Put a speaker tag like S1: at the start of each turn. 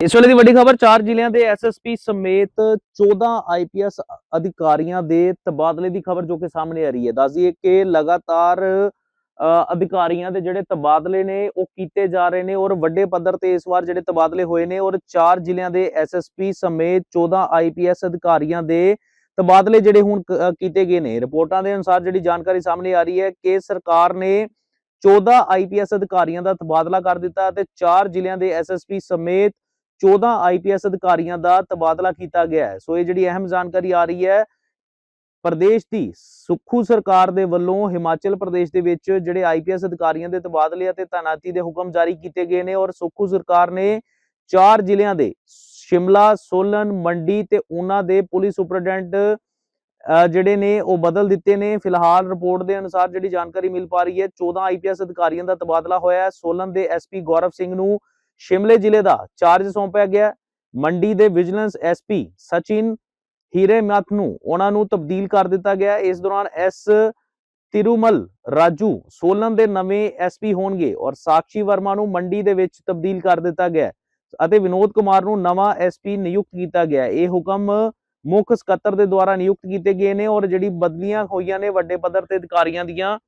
S1: ਇਸ ਵੇਲੇ ਦੀ ਵੱਡੀ ਖਬਰ, ਚਾਰ ਜ਼ਿਲ੍ਹਿਆਂ ਦੇ ਐਸਐਸਪੀ ਸਮੇਤ 14 ਆਈਪੀਐਸ ਅਧਿਕਾਰੀਆਂ ਦੇ ਤਬਾਦਲੇ ਦੀ ਖਬਰ ਜੋ ਕਿ ਸਾਹਮਣੇ ਆ ਰਹੀ ਹੈ। ਦੱਸਦੀਏ ਕਿ ਲਗਾਤਾਰ ਅਧਿਕਾਰੀਆਂ ਦੇ ਜਿਹੜੇ ਤਬਾਦਲੇ ਨੇ, ਉਹ ਕੀਤੇ ਜਾ ਰਹੇ ਨੇ ਔਰ ਵੱਡੇ ਪੱਧਰ ਤੇ ਇਸ ਵਾਰ ਜਿਹੜੇ ਤਬਾਦਲੇ ਹੋਏ ਨੇ ਔਰ ਚਾਰ ਜ਼ਿਲ੍ਹਿਆਂ ਦੇ ਐਸਐਸਪੀ ਸਮੇਤ 14 ਆਈਪੀਐਸ ਅਧਿਕਾਰੀਆਂ ਦੇ ਤਬਾਦਲੇ ਜਿਹੜੇ ਹੁਣ ਕੀਤੇ ਗਏ ਨੇ। ਰਿਪੋਰਟਾਂ ਦੇ ਅਨੁਸਾਰ ਜਿਹੜੀ ਜਾਣਕਾਰੀ ਸਾਹਮਣੇ ਆ ਰਹੀ ਹੈ ਕਿ ਸਰਕਾਰ ਨੇ 14 ਆਈਪੀਐਸ ਅਧਿਕਾਰੀਆਂ ਦਾ ਤਬਾਦਲਾ ਕਰ ਦਿੱਤਾ ਤੇ ਚਾਰ ਜ਼ਿਲ੍ਹਿਆਂ ਦੇ ਐਸਐਸਪੀ ਸਮੇਤ 14 ਆਈਪੀਐਸ ਅਧਿਕਾਰੀਆਂ ਦਾ ਤਬਾਦਲਾ ਕੀਤਾ ਗਿਆ ਹੈ। ਸੋ ਇਹ ਜਿਹੜੀ ਅਹਿਮ ਜਾਣਕਾਰੀ ਆ ਰਹੀ ਹੈ, ਪ੍ਰਦੇਸ਼ ਦੀ ਸੁਖੂ ਸਰਕਾਰ ਦੇ ਵੱਲੋਂ ਹਿਮਾਚਲ ਪ੍ਰਦੇਸ਼ ਦੇ ਵਿੱਚ ਜਿਹੜੇ ਆਈਪੀਐਸ ਅਧਿਕਾਰੀਆਂ ਦੇ ਤਬਾਦਲੇ ਅਤੇ ਤਾਇਨਾਤੀ ਦੇ ਹੁਕਮ ਜਾਰੀ ਕੀਤੇ ਗਏ ਨੇ ਔਰ ਸੁਖੂ ਸਰਕਾਰ ਨੇ ਚਾਰ ਜ਼ਿਲ੍ਹਿਆਂ ਦੇ, ਸ਼ਿਮਲਾ, ਸੋਲਨ, ਮੰਡੀ ਤੇ ਉਹਨਾਂ ਦੇ ਪੁਲਿਸ ਸੁਪਰਡੈਂਟ ਅਹ ਜਿਹੜੇ ਨੇ ਉਹ ਬਦਲ ਦਿੱਤੇ ਨੇ। ਫਿਲਹਾਲ ਰਿਪੋਰਟ ਦੇ ਅਨੁਸਾਰ ਜਿਹੜੀ ਜਾਣਕਾਰੀ ਮਿਲ ਪਾ ਰਹੀ ਹੈ 14 ਆਈਪੀਐਸ ਅਧਿਕਾਰੀਆਂ ਦਾ ਤਬਾਦਲਾ ਹੋਇਆ ਹੈ। ਸੋਲਨ ਦੇ ਐਸਪੀ ਗੌਰਵ ਸਿੰਘ ਨੂੰ ਸ਼ਿਮਲੇ ਜ਼ਿਲ੍ਹੇ ਦਾ ਚਾਰਜ ਸੌਂਪਿਆ ਗਿਆ ਮੰਡੀ ਦੇ ਵਿਜੀਲੈਂਸ ਐਸਪੀ ਸਚਿਨ ਹੀਰੇਮਥ ਨੂੰ ਉਹਨਾਂ ਨੂੰ ਤਬਦੀਲ ਕਰ ਦਿੱਤਾ ਗਿਆ ਇਸ ਦੌਰਾਨ ਐਸ ਤਿਰੂਮਲ ਰਾਜੂ ਸੋਲਨ ਦੇ ਨਵੇਂ ਐਸਪੀ ਹੋਣਗੇ ਔਰ ਸਾਕਸ਼ੀ ਵਰਮਾ ਨੂੰ ਮੰਡੀ ਦੇ ਵਿੱਚ ਤਬਦੀਲ ਕਰ ਦਿੱਤਾ ਗਿਆ ਅਤੇ ਵਿਨੋਦ ਕੁਮਾਰ ਨੂੰ ਨਵਾਂ ਐਸਪੀ ਨਿਯੁਕਤ ਕੀਤਾ ਗਿਆ ਇਹ ਹੁਕਮ ਮੁੱਖ ਸਕੱਤਰ ਦੇ ਦੁਆਰਾ ਨਿਯੁਕਤ ਕੀਤੇ ਗਏ ਨੇ ਔਰ ਜਿਹੜੀ ਬਦਲੀਆਂ ਹੋਈਆਂ ਨੇ ਵੱਡੇ ਪੱਧਰ ਤੇ ਅਧਿਕਾਰੀਆਂ ਦੀਆਂ